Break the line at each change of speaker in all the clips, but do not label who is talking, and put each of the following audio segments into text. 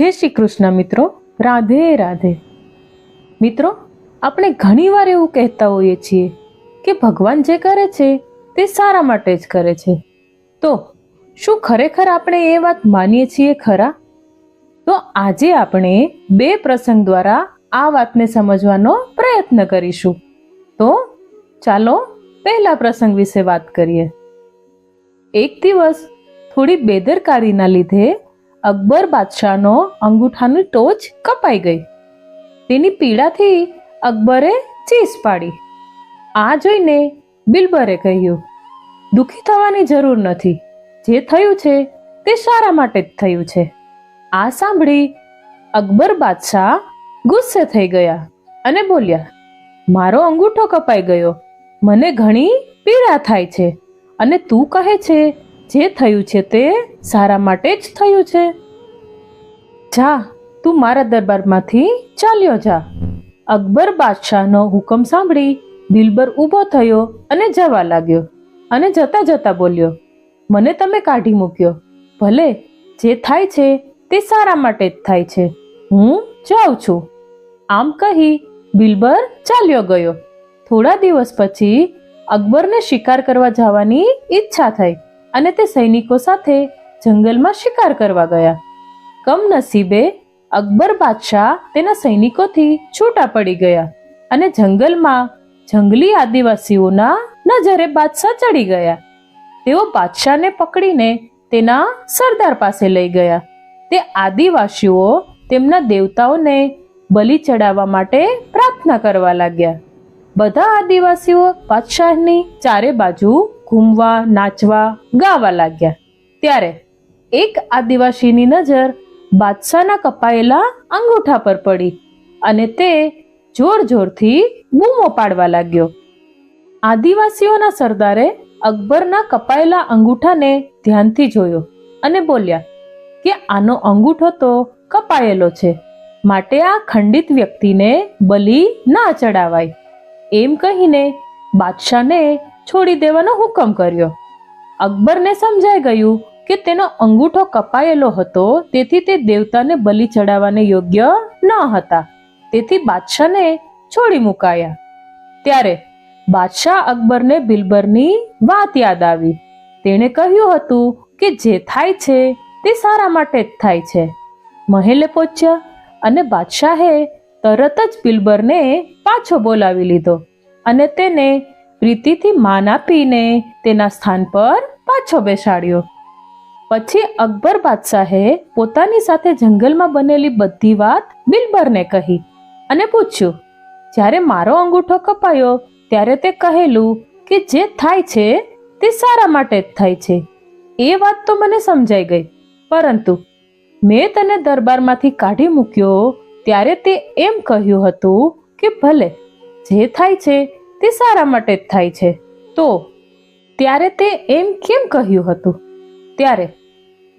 જય શ્રી કૃષ્ણ મિત્રો. રાધે રાધે. મિત્રો, આપણે ઘણીવાર એવું કહેતા હોઈએ છીએ કે ભગવાન જે કરે છે તે સારા માટે જ કરે છે. તો શું ખરેખર આપણે એ વાત માનીએ છીએ ખરા? તો આજે આપણે બે પ્રસંગ દ્વારા આ વાતને સમજવાનો પ્રયત્ન કરીશું. તો ચાલો પહેલા પ્રસંગ વિશે વાત કરીએ. એક દિવસ થોડી બેદરકારીના લીધે અકબર બાદશાહનો અંગૂઠાની ટોચ કપાઈ ગઈ. તેની પીડાથી અકબરે ચીસ પાડી. આ જોઈને બિલબરે કહ્યું, દુઃખી થવાની જરૂર નથી. જે થયું છે તે સારા માટે જ થયું છે. આ સાંભળી અકબર બાદશાહ ગુસ્સે થઈ ગયા અને બોલ્યા, મારો અંગૂઠો કપાઈ ગયો. મને ઘણી પીડા થાય છે અને તું કહે છે જે થયું છે તે સારા માટે જ થયું છે. જા, તું મારા દરબારમાંથી ચાલ્યો જા. અકબર બાદશાહનો હુકમ સાંભળી બિલબર ઊભો થયો અને જવા લાગ્યો અને જતા જતા બોલ્યો, મને તમે કાઢી મૂક્યો. ભલે જે થાય છે તે સારા માટે જ થાય છે. હું જાઉં છું. આમ કહી બિલબર ચાલ્યો ગયો. થોડા દિવસ પછી અકબરને શિકાર કરવા જવાની ઈચ્છા થઈ. અને તે સૈનિકો સાથે જંગલમાં શિકાર કરવા ગયા. કમનસીબે અકબર બાદશાહ તેના સૈનિકોથી છૂટા પડી ગયા અને જંગલમાં જંગલી આદિવાસીઓના નજરે બાદશાહ ચડી ગયા. તેઓ બાદશાહને પકડીને તેના સરદાર પાસે લઈ ગયા. તે આદિવાસીઓ તેમના દેવતાઓને બલિ ચડાવવા માટે પ્રાર્થના કરવા લાગ્યા. બધા આદિવાસીઓ બાદશાહની ચારે બાજુ ઘૂમવા, નાચવા, ગાવા લાગ્યા. ત્યારે એક આદિવાસીની નજર બાદશાહના કપાયેલા અંગૂઠા પર પડી અને તે જોર જોરથી બૂમો પાડવા લાગ્યો. આદિવાસીઓના સરદારે અકબરના કપાયેલા અંગૂઠાને ધ્યાનથી જોયો અને બોલ્યા કે આનો અંગૂઠો તો કપાયેલો છે, માટે આ ખંડિત વ્યક્તિને બલી ના ચડાવાય. એમ કહીને બાદશાહને છોડી દેવાનો હુકમ કર્યો. અકબરને સમજાઈ ગયું કે તેનો અંગૂઠો કપાયેલો હતો, તેથી તે દેવતાને બલિ ચડાવવાને યોગ્ય ન હતા. તેથી બાદશાહને છોડી મુકાયા. ત્યારે બાદશાહ અકબરને બિલબરની વાત યાદ આવી. તેણે કહ્યું હતું કે જે થાય છે તે સારા માટે જ થાય છે. મહેલે પહોંચ્યા અને બાદશાહે તરત જ બિલબરને પાછો બોલાવી લીધો અને તેને પ્રીતિથી માન આપીને તેના સ્થાન પર પાછો બેસાડ્યો. પછી અકબર બાદશાહે પોતાની સાથે જંગલમાં બનેલી બધી વાત બિલબરને કહી અને પૂછ્યું, જ્યારે મારો અંગૂઠો કપાયો, ત્યારે તે કહેલું કે જે થાય છે, તે સારા માટે જ થાય છે. એ વાત તો મને સમજાઈ ગઈ, પરંતુ મેં તને દરબારમાંથી કાઢી મૂક્યો ત્યારે તે એમ કહ્યું હતું કે ભલે, જે થાય છે તે સારા માટે જ થાય છે. તો ત્યારે તે એમ કેમ કહ્યું હતું? ત્યારે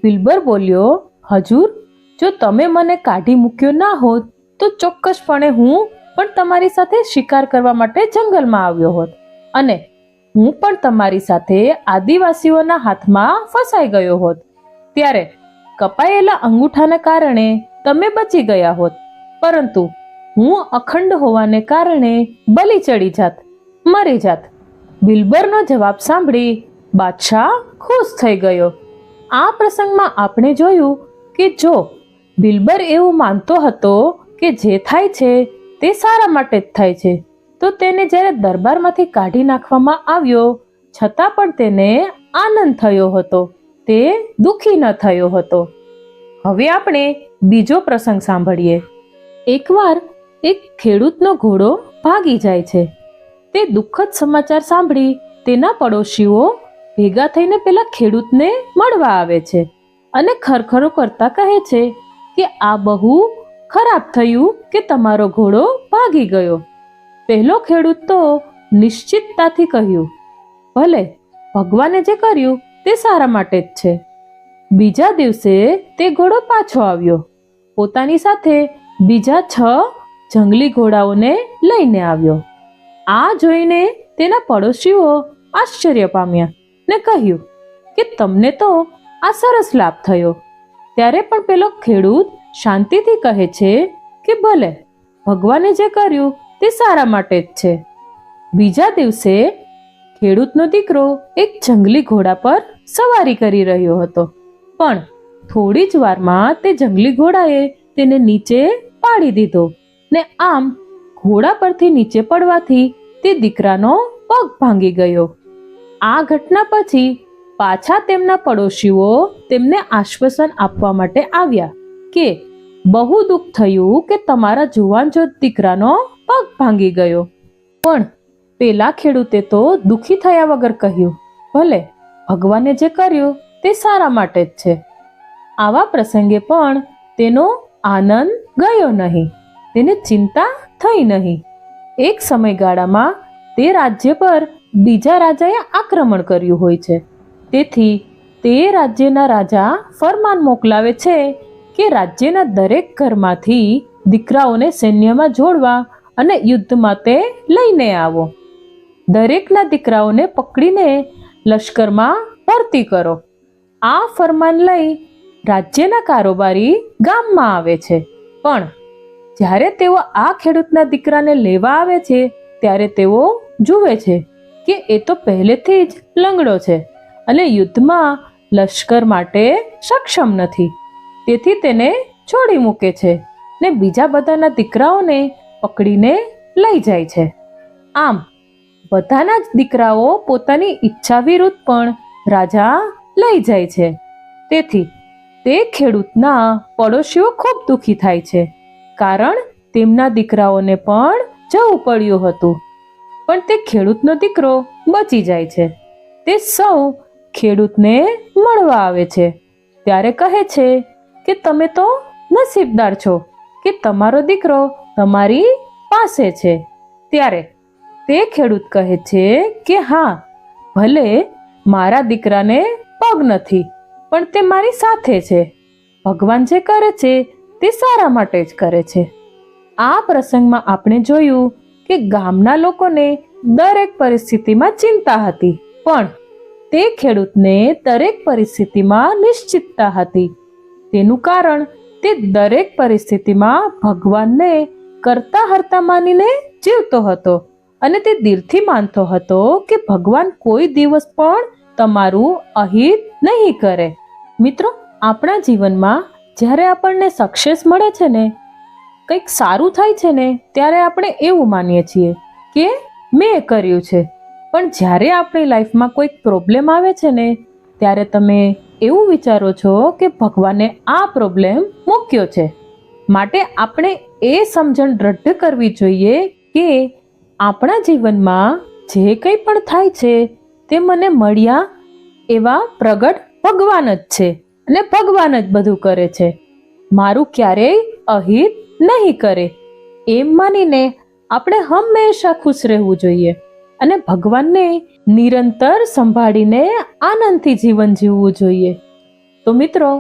બિલબર બોલ્યો, હજુર, જો તમે મને કાઢી મૂક્યો ના હોત, તો ચોક્કસપણે હું પણ તમારી સાથે શિકાર કરવા માટે જંગલમાં આવ્યો હોત. અને હું પણ તમારી સાથે આદિવાસીઓના હાથમાં ફસાઈ ગયો હોત. ત્યારે કપાયેલા અંગૂઠાને કારણે તમે બચી ગયા હોત. પરંતુ હું અખંડ હોવાને કારણે બલી ચડી જાત. મરી જાત. બિલબરનો જવાબ સાંભળી બાદશાહ ખુશ થઈ ગયો. આ પ્રસંગમાં આપણે જોયું કે જો બિલબર એવું માનતો હતો કે જે થાય છે તે સારા માટે જ થાય છે, તો તેને જ્યારે દરબારમાંથી કાઢી નાખવામાં આવ્યો, છતાં પણ તેને આનંદ થયો હતો. તે દુઃખી ન થયો હતો. હવે આપણે બીજો પ્રસંગ સાંભળીએ. એકવાર એક ખેડૂતનો ઘોડો ભાગી જાય છે. તે દુઃખદ સમાચાર સાંભળી તેના પડોશીઓ ભેગા થઈને પેલા ખેડૂતને મળવા આવે છે અને ખરખરો કરતા કહે છે કે આ બહુ ખરાબ થયું કે તમારો ઘોડો ભાગી ગયો. પહેલો ખેડૂત તો નિશ્ચિતતાથી કહ્યું, ભલે, ભગવાને જે કર્યું તે સારા માટે જ છે. બીજા દિવસે તે ઘોડો પાછો આવ્યો. પોતાની સાથે બીજા છ જંગલી ઘોડાઓને લઈને આવ્યો. આ જોઈને તેના પડોશીઓ આશ્ચર્ય પામ્યા ને કહ્યું કે તમને તો આ સરસ લાભ થયો. ત્યારે પણ પેલો ખેડૂત શાંતિથી કહે છે કે ભલે, ભગવાને જે કર્યું તે સારા માટે જ છે. બીજા દિવસે ખેડૂતનો દીકરો એક જંગલી ઘોડા પર સવારી કરી રહ્યો હતો. પણ થોડી જ વારમાં તે જંગલી ઘોડાએ તેને નીચે પાડી દીધો ને આમ ઘોડા પરથી નીચે પડવાથી તે દીકરાનો પગ ભાંગી ગયો. આ ઘટના પછી પાછા તેમના પડોશીઓ તેમને આશ્વાસન આપવા માટે આવ્યા કે બહુ દુઃખ થયું કે તમારા જુવાન જો દીકરાનો પગ ભાંગી ગયો. પણ પેલા ખેડૂતે તો દુઃખી થયા વગર કહ્યું, ભલે, ભગવાને જે કર્યું તે સારા માટે જ છે. આવા પ્રસંગે પણ તેનો આનંદ ગયો નહીં. તેને ચિંતા થઈ નહીં. એક સમયગાળામાં તે રાજ્ય પર બીજા રાજાએ આક્રમણ કર્યું હોય છે. તેથી તે રાજ્યના રાજા ફરમાન મોકલાવે છે કે રાજ્યના દરેક ઘરમાંથી દીકરાઓને સૈન્યમાં જોડવા અને યુદ્ધ માટે લઈને આવો. દરેકના દીકરાઓને પકડીને લશ્કરમાં ભરતી કરો. આ ફરમાન લઈ રાજ્યના કારોબારી ગામમાં આવે છે. પણ જ્યારે તેઓ આ ખેડૂતના દીકરાને લેવા આવે છે, ત્યારે તેઓ જુએ છે કે એ તો પહેલેથી જ લંગડો છે અને યુદ્ધમાં લશ્કર માટે સક્ષમ નથી. તેથી તેને છોડી મૂકે છે ને બીજા બધાના દીકરાઓને પકડીને લઈ જાય છે. આમ, બધાના જ દીકરાઓ પોતાની ઈચ્છા વિરુદ્ધ પણ રાજા લઈ જાય છે. તેથી તે ખેડૂતના પડોશીઓ ખૂબ દુઃખી થાય છે. કારણ તેમના દીકરાઓને પણ જવું પડ્યું હતું. પણ તે ખેડૂતનો દીકરો બચી જાય છે. તે સૌ ખેડૂતને મળવા આવે છે. ત્યારે કહે છે કે, તમે તો નસીબદાર છો કે તમારો દીકરો તમારી પાસે છે. ત્યારે તે ખેડૂત કહે છે કે, હા, ભલે મારા દીકરાને પગ નથી, પણ તે મારી સાથે છે. ભગવાન જે કરે છે તે સારા માટે જ કરે છે. આ પ્રસંગમાં આપણે જોયું કે ગામના લોકોને દરેક પરિસ્થિતિમાં ચિંતા હતી, પણ તે ખેડૂતને દરેક પરિસ્થિતિમાં નિશ્ચિતતા હતી. તેનું કારણ તે દરેક પરિસ્થિતિમાં ભગવાનને કરતા હરતા માનીને જીવતો હતો અને તે દિલથી માનતો હતો કે ભગવાન કોઈ દિવસ પણ તમારું અહિત નહીં કરે. મિત્રો, આપણા જીવનમાં જ્યારે આપણને સક્સેસ મળે છે ને, કંઈક સારું થાય છે ને, ત્યારે આપણે એવું માનીએ છીએ કે મેં કર્યું છે. પણ જ્યારે આપણી લાઈફમાં કોઈક પ્રોબ્લેમ આવે છે ને, ત્યારે તમે એવું વિચારો છો કે ભગવાને આ પ્રોબ્લેમ મૂક્યો છે. માટે આપણે એ સમજણ દ્રઢ કરવી જોઈએ કે આપણા જીવનમાં જે કંઈ પણ થાય છે, તે મને મળ્યા એવા પ્રગટ ભગવાન જ છે. અને ભગવાન જ બધું કરે છે. મારું ક્યારેય અહિત નહીં કરે. એમ માનીને આપણે હંમેશા ખુશ રહેવું જોઈએ અને ભગવાનને નિરંતર સંભાળીને આનંદથી જીવન જીવવું જોઈએ. તો મિત્રો,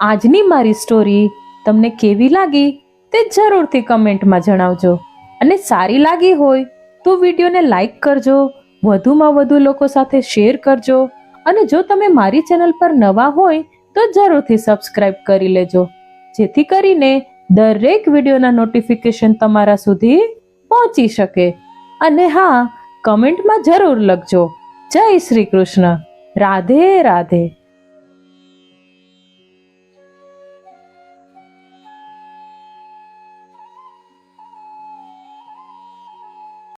આજની મારી સ્ટોરી તમને કેવી લાગી તે જરૂરથી કમેન્ટમાં જણાવજો. અને સારી લાગી હોય તો વિડીયોને લાઈક કરજો, વધુમાં વધુ લોકો સાથે શેર કરજો. અને જો તમે મારી ચેનલ પર નવા હોય તો જરૂરથી સબસ્ક્રાઇબ કરી લેજો. જેથી કરીને દરેક વિડીયોના નોટિફિકેશન તમારા સુધી પહોંચી શકે. અને હા કમેન્ટમાં જરૂર લખજો. જય શ્રી કૃષ્ણ. રાધે રાધે.